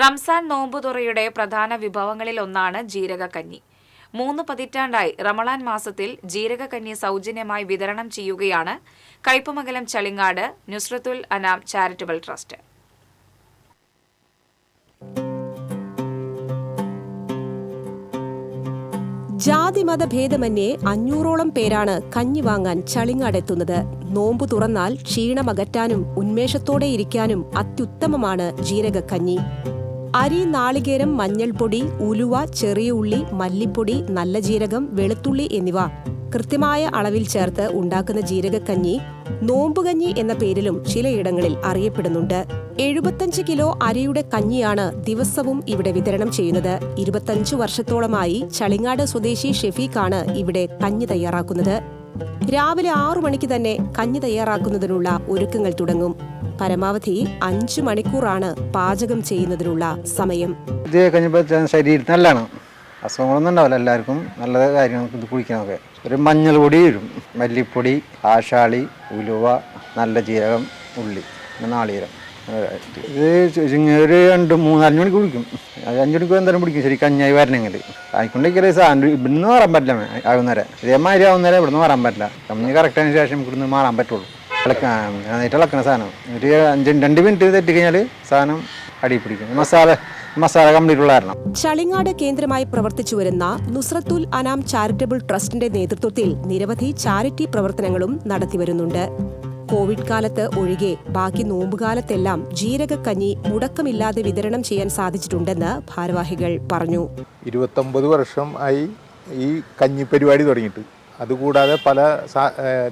റംസാൻ നോമ്പുതുറയുടെ പ്രധാന വിഭവങ്ങളിലൊന്നാണ് ജീരകക്കഞ്ഞി. മൂന്ന് പതിറ്റാണ്ടായി റമളാൻ മാസത്തിൽ ജീരകക്കഞ്ഞി സൗജന്യമായി വിതരണം ചെയ്യുകയാണ് കയ്പമംഗലം ചളിങ്ങാട് നുസ്രത്തുൽ അനാം ചാരിറ്റബിൾ ട്രസ്റ്റ്. ജാതിമത ഭേദമന്യേ അഞ്ഞൂറോളം പേരാണ് കഞ്ഞി വാങ്ങാൻ ചളിങ്ങാടെത്തുന്നത് നോമ്പു തുറന്നാൽ ക്ഷീണമകറ്റാനും ഉന്മേഷത്തോടെ ഇരിക്കാനും അത്യുത്തമമാണ് ജീരകക്കഞ്ഞി. അരി നാളികേരം മഞ്ഞൾപ്പൊടി ഉലുവ ചെറിയ ഉള്ളി മല്ലിപ്പൊടി നല്ല ജീരകം വെളുത്തുള്ളി എന്നിവ കൃത്യമായ അളവിൽ ചേർത്ത് ഉണ്ടാക്കുന്ന ജീരകക്കഞ്ഞി നോമ്പുകഞ്ഞി എന്ന പേരിലും ചിലയിടങ്ങളിൽ അറിയപ്പെടുന്നുണ്ട്. എഴുപത്തഞ്ച് കിലോ അരിയുടെ കഞ്ഞിയാണ് ദിവസവും ഇവിടെ വിതരണം ചെയ്യുന്നത്. ഇരുപത്തഞ്ചു വർഷത്തോളമായി ചളിങ്ങാട് സ്വദേശി ഷെഫീഖാണ് ഇവിടെ കഞ്ഞി തയ്യാറാക്കുന്നത്. രാവിലെ ആറു മണിക്ക് തന്നെ കഞ്ഞി തയ്യാറാക്കുന്നതിനുള്ള ഒരുക്കങ്ങൾ തുടങ്ങും. പരമാവധി അഞ്ചു മണിക്കൂറാണ് പാചകം ചെയ്യുന്നതിനുള്ള സമയം. ഇത് കഴിഞ്ഞപ്പോൾ ശരീരത്തിന് നല്ലതാണ്. അസുഖങ്ങളൊന്നും ഉണ്ടാവില്ല എല്ലാവർക്കും നല്ല കാര്യങ്ങൾക്ക് ഇത് കുടിക്കാനൊക്കെ ഒരു മഞ്ഞൾ പൊടി വരും മല്ലിപ്പൊടി ആശാളി ഉലുവ നല്ല ജീരകം ഉള്ളി നാളികേരം. ഇത് ഒരു രണ്ട് മൂന്നാൽ മണിക്ക് കുടിക്കും അത് മണിക്ക് എന്തായാലും പിടിക്കും ശരി കഞ്ഞായി വരണമെങ്കിൽ ആയിക്കൊണ്ടിരിക്കലേ സാധനം ഇവിടുന്ന് മാറാൻ പറ്റില്ല ആകുന്നേരം. ഇതേമാതിരി ആവുന്നേരം ഇവിടുന്ന് മാറാൻ പറ്റില്ല. കമ്പനി കറക്റ്റ് ആയതിനു ശേഷം ഇവിടുന്ന് മാറാൻ പറ്റുള്ളൂ. എന്നിട്ട് ഇളക്കണ സാധനം. ഒരു അഞ്ച് രണ്ട് മിനിറ്റ് തെറ്റി കഴിഞ്ഞാൽ സാധനം അടി പിടിക്കും. മസാല മസാല ചളിങ്ങാട് കേന്ദ്രമായി പ്രവർത്തിച്ചു വരുന്ന നുസ്രത്തുൽ അനാം ചാരിറ്റബിൾ ട്രസ്റ്റിന്റെ നേതൃത്വത്തിൽ നിരവധി ചാരിറ്റി പ്രവർത്തനങ്ങളും നടത്തിവരുന്നുണ്ട് കോവിഡ് കാലത്ത് ഒഴികെ ബാക്കി നോമ്പുകാലത്തെല്ലാം ജീരകക്കഞ്ഞി മുടക്കമില്ലാതെ വിതരണം ചെയ്യാൻ സാധിച്ചിട്ടുണ്ടെന്ന് ഭാരവാഹികൾ പറഞ്ഞു. ഇരുപത്തൊമ്പത് വർഷം ആയി ഈ കഞ്ഞി പരിപാടി തുടങ്ങിയിട്ട്. അതുകൂടാതെ പല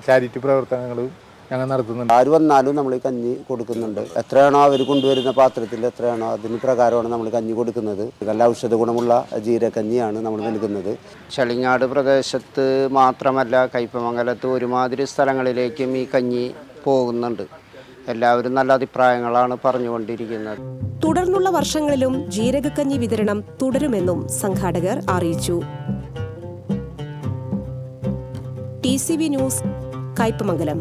ചാരിറ്റി പ്രവർത്തനങ്ങളും ഞങ്ങൾ നടത്തുന്നുണ്ട്. ആര് വന്നാലും നമ്മൾ കഞ്ഞി കൊടുക്കുന്നുണ്ട്. എത്രയാണോ അവർ കൊണ്ടുവരുന്ന പാത്രത്തിൽ എത്രയാണോ അതിന് പ്രകാരമാണ് നമ്മൾ കഞ്ഞി കൊടുക്കുന്നത്. നല്ല ഔഷധ ഗുണമുള്ള ജീരകഞ്ഞിയാണ് നമ്മൾ നൽകുന്നത്. ചളിങ്ങാട് പ്രദേശത്ത് മാത്രമല്ല കയ്പമംഗലത്ത് ഒരുമാതിരി സ്ഥലങ്ങളിലേക്കും ഈ കഞ്ഞി പോകുന്നുണ്ട്. എല്ലാവരും നല്ല അഭിപ്രായങ്ങളാണ് പറഞ്ഞുകൊണ്ടിരിക്കുന്നത്. തുടർന്നുള്ള വർഷങ്ങളിലും ജീരകക്കഞ്ഞി വിതരണം തുടരുമെന്നും സംഘാടകർ അറിയിച്ചു. T C V news Kaipamangalam